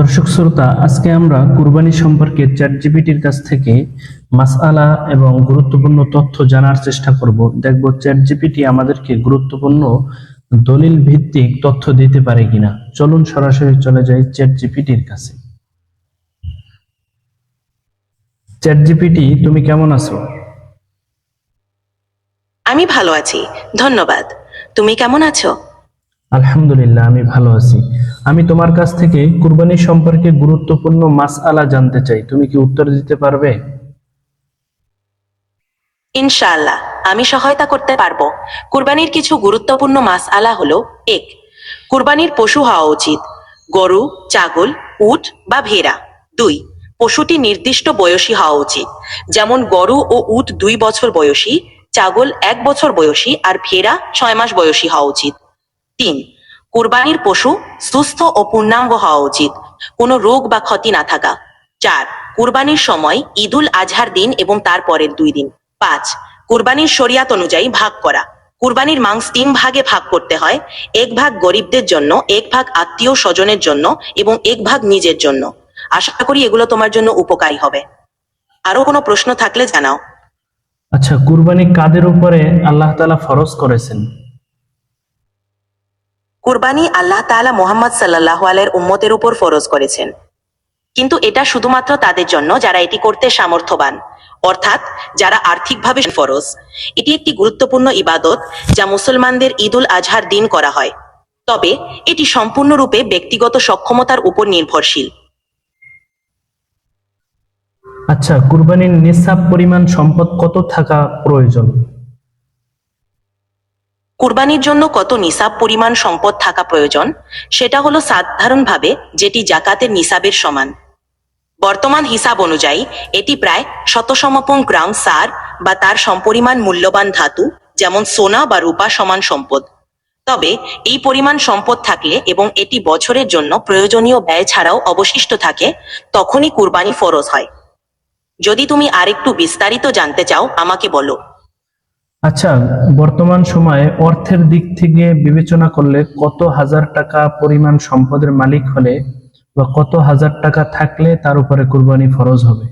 দর্শক শ্রোতা, আজকে আমরা কুরবানি সম্পর্কে চ্যাট জিপিটির কাছ থেকে মাসআলা এবং গুরুত্বপূর্ণ তথ্য জানার চেষ্টা করব। দেখব চ্যাট জিপিটি আমাদেরকে গুরুত্বপূর্ণ দলিল ভিত্তিক তথ্য দিতে পারে কিনা। চলুন সরাসরি চলে যাই চ্যাট জিপিটির কাছে। চ্যাট জিপিটি তুমি কেমন আছো? আমি ভালো আছি, ধন্যবাদ। তুমি কেমন আছো? আলহামদুলিল্লাহ, আমি ভালো আছি। আমি তোমার কাছ থেকে কুরবানি সম্পর্কে গুরুত্বপূর্ণ মাসআলা জানতে চাই। তুমি কি উত্তর দিতে পারবে? ইনশাআল্লাহ, আমি সহায়তা করতে পারব। কুরবানির কিছু গুরুত্বপূর্ণ মাস আলা হলো এক, কুরবানির পশু হওয়া উচিত, গরু, ছাগল, উট বা ভেড়া। দুই, পশুটি নির্দিষ্ট বয়সী হওয়া উচিত, যেমন গরু ও উট দুই বছর বয়সী, ছাগল এক বছর বয়সী আর ভেড়া ছয় মাস বয়সী হওয়া উচিত। তিন, কুরবানির পশু সুস্থ ও পূর্ণাঙ্গ হওয়া উচিত, কোনো রোগ বা ক্ষতি না থাকা। চার, কুরবানির সময় ঈদুল আজহার দিন এবং তার পরের দুই দিন। পাঁচ, কুরবানির শরিয়াত অনুযায়ী ভাগ করা। কুরবানির মাংস তিন ভাগে ভাগ করতে হয়, এক ভাগ গরিবদের জন্য, এক ভাগ আত্মীয় স্বজনের জন্য এবং এক ভাগ নিজের জন্য। আশা করি এগুলো তোমার জন্য উপকারী হবে। আরও কোনো প্রশ্ন থাকলে জানাও। আচ্ছা কুরবানি কাদের উপরে আল্লাহ তাআলা ফরজ করেছেন? কুরবানি আল্লাহ তাআলা মোহাম্মদ সাল্লাহ আলের উম্মতের উপর ফরজ করেছেন। কিন্তু এটা শুধুমাত্র তাদের জন্য যারা এটি করতে সামর্থ্যবান। অর্থাৎ যারা আর্থিকভাবে ফরজ। এটি একটি গুরুত্বপূর্ণ ইবাদত যা মুসলমানদের ঈদুল আজহার দিন করা হয়। তবে এটি সম্পূর্ণরূপে ব্যক্তিগত সক্ষমতার উপর নির্ভরশীল। আচ্ছা কুরবানির নিসাব পরিমাণ সম্পদ কত থাকা প্রয়োজন? কুরবানির জন্য কত নিসাব পরিমাণ সম্পদ থাকা প্রয়োজন, সেটা হলো সাধারণভাবে যেটি জাকাতের নিসাবের সমান। বর্তমান হিসাব অনুযায়ী এটি প্রায় শতসমাপন গ্রাম সার বা তার সমপরিমাণ মূল্যবান ধাতু, যেমন সোনা বা রূপা সমান সম্পদ। তবে এই পরিমাণ সম্পদ থাকলে এবং এটি বছরের জন্য প্রয়োজনীয় ব্যয় ছাড়াও অবশিষ্ট থাকে, তখনই কুরবানি ফরজ হয়। যদি তুমি আরেকটু বিস্তারিত জানতে চাও, আমাকে বলো। আচ্ছা বর্তমান সময়ে অর্থের দিক থেকে বিবেচনা করলে কত হাজার টাকা পরিমাণ সম্পদের মালিক হলে বা কত হাজার টাকা থাকলে তার উপরে কুরবানি ফরজ হবে?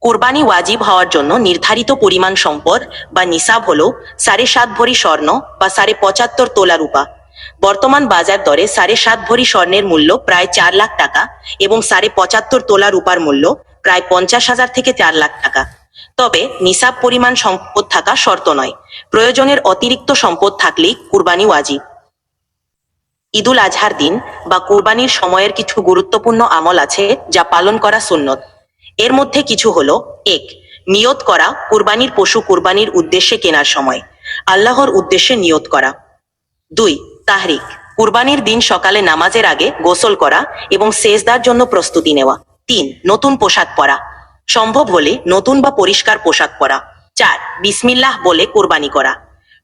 কোরবানি ওয়াজিব হওয়ার জন্য নির্ধারিত পরিমাণ সম্পদ বা নিসাব হলো সাড়ে সাত ভরি স্বর্ণ বা সাড়ে পঁচাত্তর তোলা রূপা। বর্তমান বাজার দরে সাড়ে সাত ভরি স্বর্ণের মূল্য প্রায় চার লাখ টাকা এবং সাড়ে পঁচাত্তর তোলা রূপার মূল্য প্রায় পঞ্চাশ হাজার থেকে চার লাখ টাকা। তবে নিসাব পরিমাণ সম্পদ থাকা শর্ত নয়। প্রয়োজনের অতিরিক্ত সম্পদ থাকলেই কুরবানি ওয়াজিব। ঈদুল আজহার দিন বা কুরবানির সময়ের কিছু গুরুত্বপূর্ণ আমল আছে যা পালন করা সুন্নত। এর মধ্যে কিছু হলো, এক, নিয়ত করা কুরবানির পশু কুরবানির উদ্দেশ্যে কেনার সময়। আল্লাহর উদ্দেশ্যে নিয়ত করা। দুই, তাহরিক, কুরবানির দিন সকালে নামাজের আগে গোসল করা এবং সেজদার জন্য প্রস্তুতি নেওয়া। তিন, নতুন পোশাক পরা। সম্ভব হলে নতুন বা পরিষ্কার পোশাক পরা। চার, বিসমিল্লাহ বলে কুরবানি করা।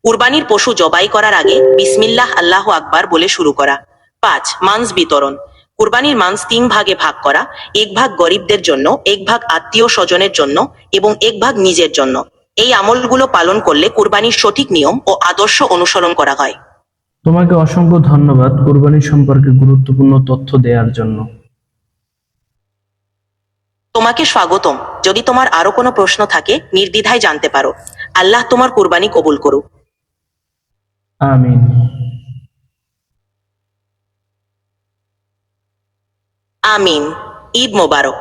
কুরবানির পশু জবাই করার আগে বিসমিল্লাহ আল্লাহ আকবার বলে শুরু করা। পাঁচ মাংস বিতরণ। কুরবানির মাংস তিন ভাগে ভাগ করা। এক ভাগ গরিবদের জন্য, এক ভাগ আত্মীয় স্বজনের জন্য এবং এক ভাগ নিজের জন্য। এই আমলগুলো পালন করলে কুরবানির সঠিক নিয়ম ও আদর্শ অনুসরণ করা হয়। তোমাকে অসংখ্য ধন্যবাদ কুরবানি সম্পর্কে গুরুত্বপূর্ণ তথ্য দেওয়ার জন্য। তোমাকে স্বাগতম। যদি তোমার আরও কোনো প্রশ্ন থাকে নির্দ্বিধায় জানতে পারো। আল্লাহ তোমার কুরবানি কবুল করুক। আমিন। আমিন। ঈদ মোবারক।